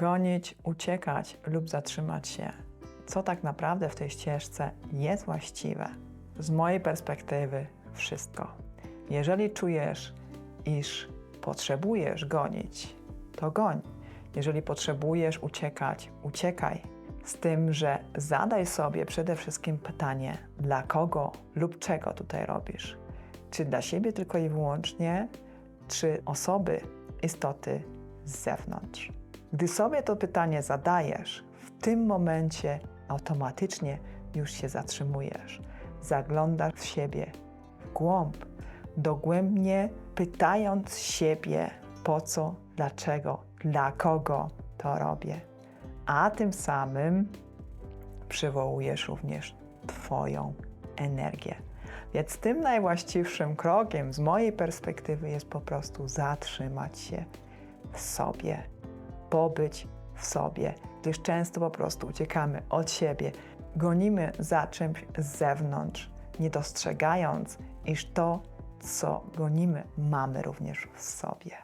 Gonić, uciekać lub zatrzymać się. Co tak naprawdę w tej ścieżce jest właściwe? Z mojej perspektywy wszystko. Jeżeli czujesz, iż potrzebujesz gonić, to goń. Jeżeli potrzebujesz uciekać, uciekaj. Z tym, że zadaj sobie przede wszystkim pytanie, dla kogo lub czego tutaj robisz. Czy dla siebie tylko i wyłącznie, czy osoby, istoty z zewnątrz. Gdy sobie to pytanie zadajesz, w tym momencie automatycznie już się zatrzymujesz. Zaglądasz w siebie, w głąb, dogłębnie pytając siebie, po co, dlaczego, dla kogo to robię. A tym samym przywołujesz również Twoją energię. Więc tym najwłaściwszym krokiem z mojej perspektywy jest po prostu zatrzymać się w sobie, pobyć w sobie, gdyż często po prostu uciekamy od siebie, gonimy za czymś z zewnątrz, nie dostrzegając, iż to, co gonimy, mamy również w sobie.